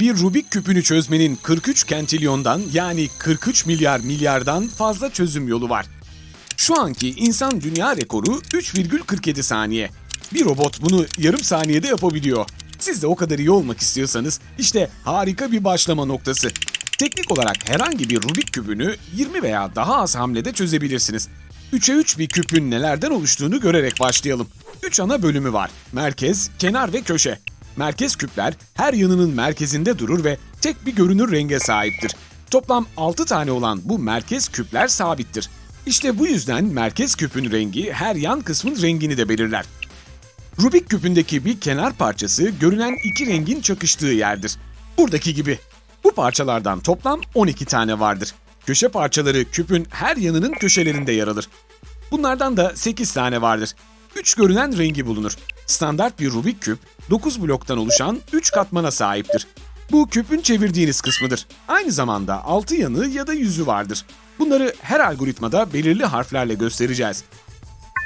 Bir Rubik küpünü çözmenin 43 kentrilyondan yani 43 milyar milyardan fazla çözüm yolu var. Şu anki insan dünya rekoru 3,47 saniye. Bir robot bunu yarım saniyede yapabiliyor. Siz de o kadar iyi olmak istiyorsanız işte harika bir başlama noktası. Teknik olarak herhangi bir Rubik küpünü 20 veya daha az hamlede çözebilirsiniz. 3'e 3 bir küpün nelerden oluştuğunu görerek başlayalım. 3 ana bölümü var. Merkez, kenar ve köşe. Merkez küpler her yanının merkezinde durur ve tek bir görünür renge sahiptir. Toplam 6 tane olan bu merkez küpler sabittir. İşte bu yüzden merkez küpün rengi her yan kısmın rengini de belirler. Rubik küpündeki bir kenar parçası görünen iki rengin çakıştığı yerdir. Buradaki gibi. Bu parçalardan toplam 12 tane vardır. Köşe parçaları küpün her yanının köşelerinde yer alır. Bunlardan da 8 tane vardır. 3 görünen rengi bulunur. Standart bir Rubik küp 9 bloktan oluşan 3 katmana sahiptir. Bu küpün çevirdiğiniz kısmıdır. Aynı zamanda altı yanı ya da yüzü vardır. Bunları her algoritmada belirli harflerle göstereceğiz.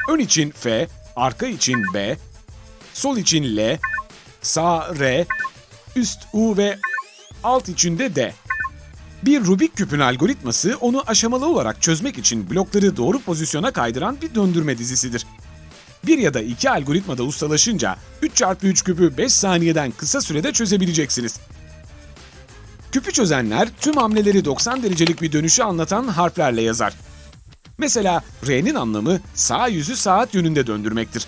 Ön için F, arka için B, sol için L, sağ R, üst U ve alt için de D. Bir Rubik küpün algoritması onu aşamalı olarak çözmek için blokları doğru pozisyona kaydıran bir döndürme dizisidir. Bir ya da iki algoritmada ustalaşınca 3x3 küpü 5 saniyeden kısa sürede çözebileceksiniz. Küpü çözenler tüm hamleleri 90 derecelik bir dönüşü anlatan harflerle yazar. Mesela R'nin anlamı sağ yüzü saat yönünde döndürmektir.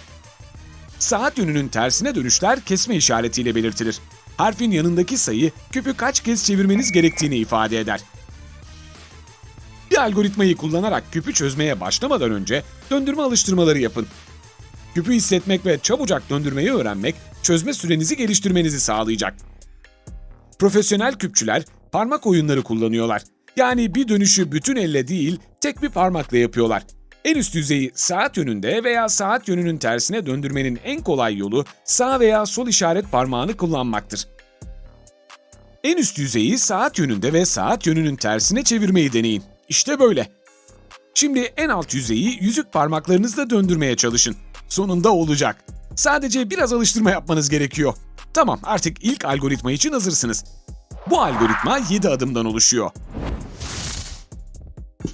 Saat yönünün tersine dönüşler kesme işaretiyle belirtilir. Harfin yanındaki sayı küpü kaç kez çevirmeniz gerektiğini ifade eder. Bir algoritmayı kullanarak küpü çözmeye başlamadan önce döndürme alıştırmaları yapın. Küpü hissetmek ve çabucak döndürmeyi öğrenmek çözme sürenizi geliştirmenizi sağlayacak. Profesyonel küpçüler parmak oyunları kullanıyorlar. Yani bir dönüşü bütün elle değil, tek bir parmakla yapıyorlar. En üst yüzeyi saat yönünde veya saat yönünün tersine döndürmenin en kolay yolu sağ veya sol işaret parmağını kullanmaktır. En üst yüzeyi saat yönünde ve saat yönünün tersine çevirmeyi deneyin. İşte böyle. Şimdi en alt yüzeyi yüzük parmaklarınızla döndürmeye çalışın. Sonunda olacak. Sadece biraz alıştırma yapmanız gerekiyor. Tamam artık ilk algoritma için hazırsınız. Bu algoritma 7 adımdan oluşuyor.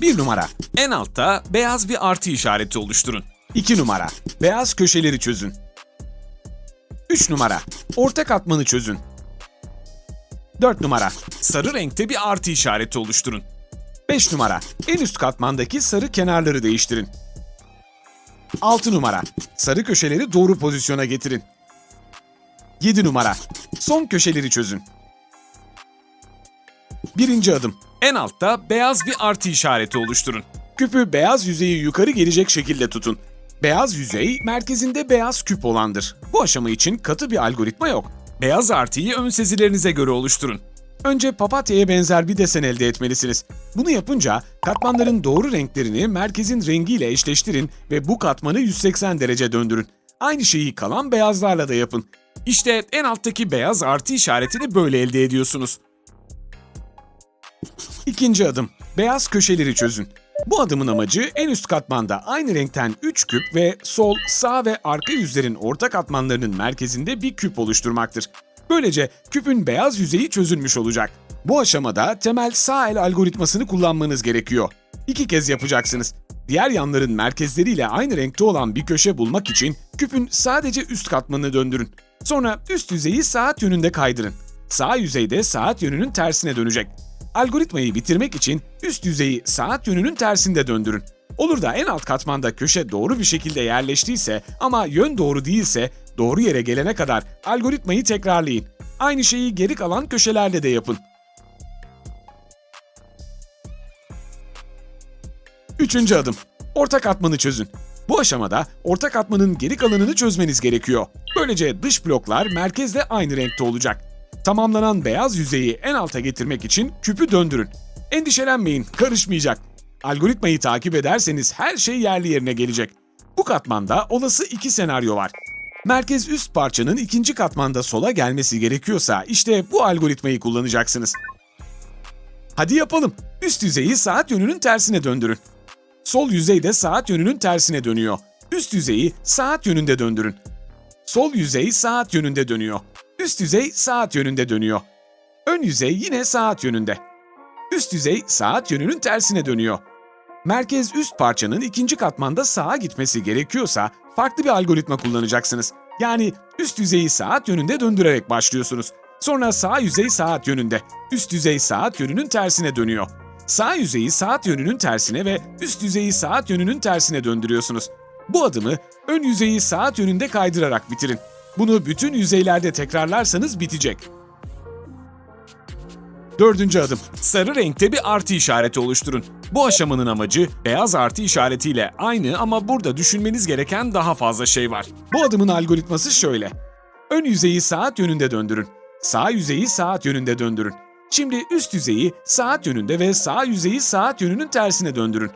1 numara. En altta beyaz bir artı işareti oluşturun. 2 numara. Beyaz köşeleri çözün. 3 numara. Orta katmanı çözün. 4 numara. Sarı renkte bir artı işareti oluşturun. 5 numara. En üst katmandaki sarı kenarları değiştirin. 6 numara. Sarı köşeleri doğru pozisyona getirin. 7 numara. Son köşeleri çözün. Birinci adım. En altta beyaz bir artı işareti oluşturun. Küpü beyaz yüzeyi yukarı gelecek şekilde tutun. Beyaz yüzey merkezinde beyaz küp olandır. Bu aşama için katı bir algoritma yok. Beyaz artıyı ön sezilerinize göre oluşturun. Önce papatyaya benzer bir desen elde etmelisiniz. Bunu yapınca katmanların doğru renklerini merkezin rengiyle eşleştirin ve bu katmanı 180 derece döndürün. Aynı şeyi kalan beyazlarla da yapın. İşte en alttaki beyaz artı işaretini böyle elde ediyorsunuz. İkinci adım. Beyaz köşeleri çözün. Bu adımın amacı en üst katmanda aynı renkten 3 küp ve sol, sağ ve arka yüzlerin orta katmanlarının merkezinde bir küp oluşturmaktır. Böylece küpün beyaz yüzeyi çözülmüş olacak. Bu aşamada temel sağ el algoritmasını kullanmanız gerekiyor. İki kez yapacaksınız. Diğer yanların merkezleriyle aynı renkte olan bir köşe bulmak için küpün sadece üst katmanını döndürün. Sonra üst yüzeyi saat yönünde kaydırın. Sağ yüzeyde saat yönünün tersine dönecek. Algoritmayı bitirmek için üst yüzeyi saat yönünün tersinde döndürün. Olur da en alt katmanda köşe doğru bir şekilde yerleştiyse ama yön doğru değilse doğru yere gelene kadar algoritmayı tekrarlayın. Aynı şeyi geri kalan köşelerde de yapın. Üçüncü adım. Orta katmanı çözün. Bu aşamada orta katmanın geri kalanını çözmeniz gerekiyor. Böylece dış bloklar merkezle aynı renkte olacak. Tamamlanan beyaz yüzeyi en alta getirmek için küpü döndürün. Endişelenmeyin, karışmayacak. Algoritmayı takip ederseniz her şey yerli yerine gelecek. Bu katmanda olası iki senaryo var. Merkez üst parçanın ikinci katmanda sola gelmesi gerekiyorsa işte bu algoritmayı kullanacaksınız. Hadi yapalım. Üst yüzeyi saat yönünün tersine döndürün. Sol yüzey de saat yönünün tersine dönüyor. Üst yüzeyi saat yönünde döndürün. Sol yüzey saat yönünde dönüyor. Üst yüzey saat yönünde dönüyor. Ön yüzey yine saat yönünde. Üst yüzey saat yönünün tersine dönüyor. Merkez üst parçanın ikinci katmanda sağa gitmesi gerekiyorsa farklı bir algoritma kullanacaksınız. Yani üst yüzeyi saat yönünde döndürerek başlıyorsunuz. Sonra sağ yüzey saat yönünde, üst yüzey saat yönünün tersine dönüyor. Sağ yüzeyi saat yönünün tersine ve üst yüzeyi saat yönünün tersine döndürüyorsunuz. Bu adımı ön yüzeyi saat yönünde kaydırarak bitirin. Bunu bütün yüzeylerde tekrarlarsanız bitecek. Dördüncü adım. Sarı renkte bir artı işareti oluşturun. Bu aşamanın amacı beyaz artı işaretiyle aynı ama burada düşünmeniz gereken daha fazla şey var. Bu adımın algoritması şöyle. Ön yüzeyi saat yönünde döndürün. Sağ yüzeyi saat yönünde döndürün. Şimdi üst yüzeyi saat yönünde ve sağ yüzeyi saat yönünün tersine döndürün.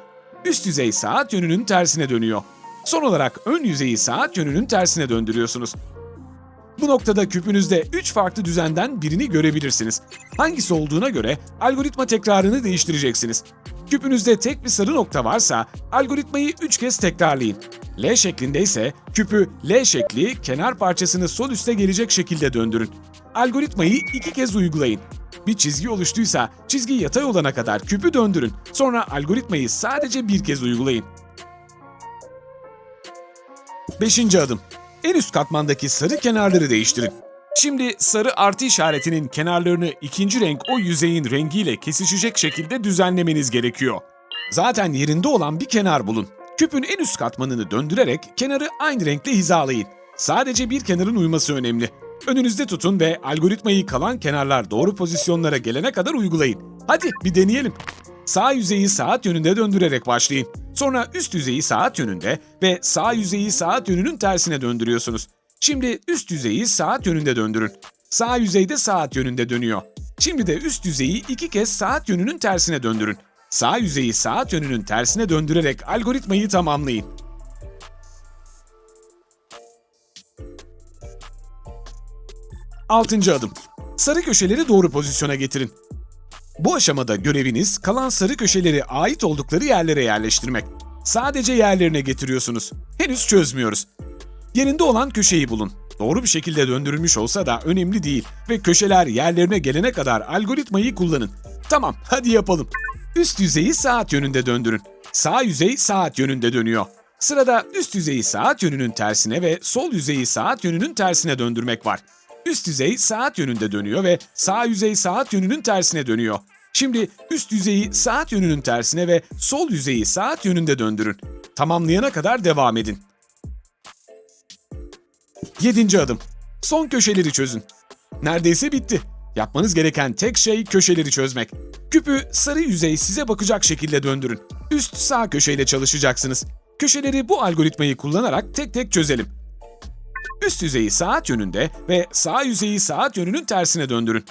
Üst yüzey saat yönünün tersine dönüyor. Son olarak ön yüzeyi saat yönünün tersine döndürüyorsunuz. Bu noktada küpünüzde 3 farklı düzenden birini görebilirsiniz. Hangisi olduğuna göre algoritma tekrarını değiştireceksiniz. Küpünüzde tek bir sarı nokta varsa algoritmayı 3 kez tekrarlayın. L şeklinde ise küpü L şekli kenar parçasını sol üste gelecek şekilde döndürün. Algoritmayı 2 kez uygulayın. Bir çizgi oluştuysa çizgi yatay olana kadar küpü döndürün. Sonra algoritmayı sadece bir kez uygulayın. Beşinci adım. En üst katmandaki sarı kenarları değiştirin. Şimdi sarı artı işaretinin kenarlarını ikinci renk o yüzeyin rengiyle kesişecek şekilde düzenlemeniz gerekiyor. Zaten yerinde olan bir kenar bulun. Küpün en üst katmanını döndürerek kenarı aynı renkle hizalayın. Sadece bir kenarın uyması önemli. Önünüzde tutun ve algoritmayı kalan kenarlar doğru pozisyonlara gelene kadar uygulayın. Hadi bir deneyelim. Sağ yüzeyi saat yönünde döndürerek başlayın. Sonra üst yüzeyi saat yönünde ve sağ yüzeyi saat yönünün tersine döndürüyorsunuz. Şimdi üst yüzeyi saat yönünde döndürün. Sağ yüzeyde saat yönünde dönüyor. Şimdi de üst yüzeyi iki kez saat yönünün tersine döndürün. Sağ yüzeyi saat yönünün tersine döndürerek algoritmayı tamamlayın. Altıncı adım. Sarı köşeleri doğru pozisyona getirin. Bu aşamada göreviniz kalan sarı köşeleri ait oldukları yerlere yerleştirmek. Sadece yerlerine getiriyorsunuz. Henüz çözmüyoruz. Yerinde olan köşeyi bulun. Doğru bir şekilde döndürülmüş olsa da önemli değil ve köşeler yerlerine gelene kadar algoritmayı kullanın. Tamam, hadi yapalım. Üst yüzeyi saat yönünde döndürün. Sağ yüzey saat yönünde dönüyor. Sırada üst yüzeyi saat yönünün tersine ve sol yüzeyi saat yönünün tersine döndürmek var. Üst yüzey saat yönünde dönüyor ve sağ yüzey saat yönünün tersine dönüyor. Şimdi üst yüzeyi saat yönünün tersine ve sol yüzeyi saat yönünde döndürün. Tamamlayana kadar devam edin. 7. adım. Son köşeleri çözün. Neredeyse bitti. Yapmanız gereken tek şey köşeleri çözmek. Küpü sarı yüzey size bakacak şekilde döndürün. Üst sağ köşeyle çalışacaksınız. Köşeleri bu algoritmayı kullanarak tek tek çözelim. Üst yüzeyi saat yönünde ve sağ yüzeyi saat yönünün tersine döndürün.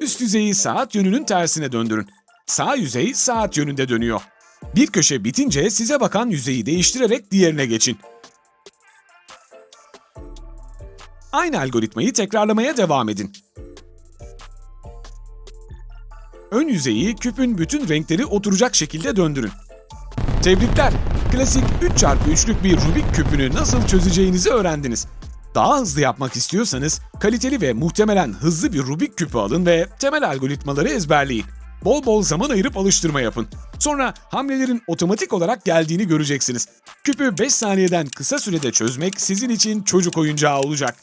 Üst yüzeyi saat yönünün tersine döndürün. Sağ yüzey saat yönünde dönüyor. Bir köşe bitince size bakan yüzeyi değiştirerek diğerine geçin. Aynı algoritmayı tekrarlamaya devam edin. Ön yüzeyi küpün bütün renkleri oturacak şekilde döndürün. Tebrikler! Klasik 3x3'lük bir Rubik küpünü nasıl çözeceğinizi öğrendiniz. Daha hızlı yapmak istiyorsanız kaliteli ve muhtemelen hızlı bir Rubik küpü alın ve temel algoritmaları ezberleyin. Bol bol zaman ayırıp alıştırma yapın. Sonra hamlelerin otomatik olarak geldiğini göreceksiniz. Küpü 5 saniyeden kısa sürede çözmek sizin için çocuk oyuncağı olacak.